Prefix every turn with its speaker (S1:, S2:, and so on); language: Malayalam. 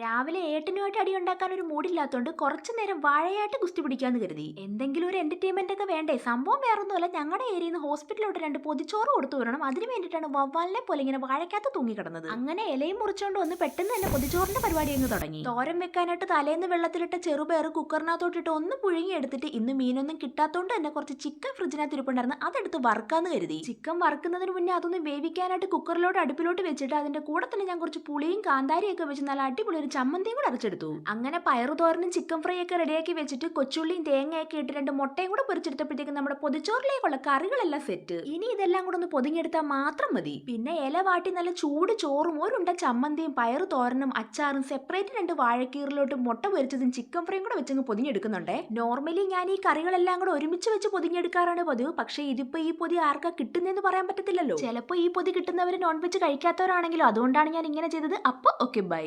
S1: രാവിലെ ഏട്ടനുമായിട്ട് അടി ഉണ്ടാക്കാൻ ഒരു മൂടില്ലാത്തോണ്ട് കുറച്ചു നേരം വാഴയായിട്ട് ഗുസ്തി പിടിക്കാന്ന് കരുതി. എന്തെങ്കിലും ഒരു എന്റർടൈൻമെന്റ് ഒക്കെ വേണ്ടേ? സംഭവം വേറൊന്നുമല്ല. ഞങ്ങളുടെ ഏരിയയിൽ നിന്ന് ഹോസ്പിറ്റലിലോട്ട് രണ്ട് പൊതിച്ചോറ് കൊടുത്തു വരണം അതിന് വേണ്ടിയിട്ടാണ് വവ്വാലിനെ പോലെ ഇങ്ങനെ വാഴയ്ക്കകത്ത് തൂങ്ങി കിടന്നത് അങ്ങനെ ഇലയും മുറിച്ചുകൊണ്ട് വന്ന് പെട്ടെന്ന് തന്നെ പൊതിച്ചോറിന്റെ പരിപാടി അങ്ങ് തുടങ്ങി. തോരൻ വെക്കാനായിട്ട് തലേന്ന് വെള്ളത്തിലിട്ട ചെറുപയർ കുക്കറിനകത്തോട്ടിട്ട് ഒന്ന് പുഴുങ്ങി എടുത്തിട്ട് ഇന്ന് മീനൊന്നും കിട്ടാത്തതുകൊണ്ട് തന്നെ കുറച്ച് ചിക്കൻ ഫ്രിഡ്ജിനകത്ത് ഇരിപ്പുണ്ടായിരുന്നു. അതെടുത്ത് വറുക്കാന്ന് കരുതി. ചിക്കൻ വറുക്കുന്നതിന് മുന്നേ അതൊന്ന് വേവിക്കാനായിട്ട് കുക്കറിലോട്ട് അടുപ്പിലോട്ട് വെച്ചിട്ട് അതിന്റെ കൂടെ തന്നെ ഞാൻ കുറച്ച് പുളിയും കാന്താരിയൊക്കെ വെച്ച് നല്ല അടിപൊളി ഒരു ചമ്മന്തിയും കൂടെ അരച്ചെടുത്തു. അങ്ങനെ പയറു തോരനും ചിക്കൻ ഫ്രൈ ഒക്കെ റെഡിയാക്കി വെച്ചിട്ട് കൊച്ചുള്ളിയും തേങ്ങയൊക്കെ ഇട്ട് രണ്ട് മുട്ടയും കൂടെ പൊരിച്ചെടുത്തപ്പോഴത്തേക്കും നമ്മുടെ പൊതിച്ചോറിലേക്കുള്ള കറികളെല്ലാം സെറ്റ് ഇനി ഇതെല്ലാം കൂടെ ഒന്ന് പൊതിഞ്ഞെടുത്താൽ മാത്രം മതി. പിന്നെ ഇല വാട്ടി നല്ല ചൂട് ചോറും ഒരുണ്ട ചമ്മന്തിയും പയറു തോരനും അച്ചാറും സെപ്പറേറ്റ് രണ്ട് വാഴക്കീറിലോട്ട് മുട്ട പൊരിച്ചതും ചിക്കൻ ഫ്രൈയും കൂടെ വെച്ചങ്ങ് പൊതിഞ്ഞെടുക്കുന്നുണ്ട്. നോർമലി ഞാൻ ഈ കറികളെല്ലാം കൂടെ ഒരുമിച്ച് വെച്ച് പൊതിഞ്ഞെടുക്കാറാണ് പതിവ്. പക്ഷേ ഇതിപ്പോ ഈ പൊതി ആർക്കാ കിട്ടുന്നതെന്ന് പറയാൻ പറ്റത്തില്ലല്ലോ. ചിലപ്പോ ഈ പൊതി കിട്ടുന്നവര് നോൺ വെജ് കഴിക്കാത്തവരാണെങ്കിലോ. അതുകൊണ്ടാണ് ഞാൻ ഇങ്ങനെ ചെയ്തത്. അപ്പോൾ ഓക്കെ ബൈ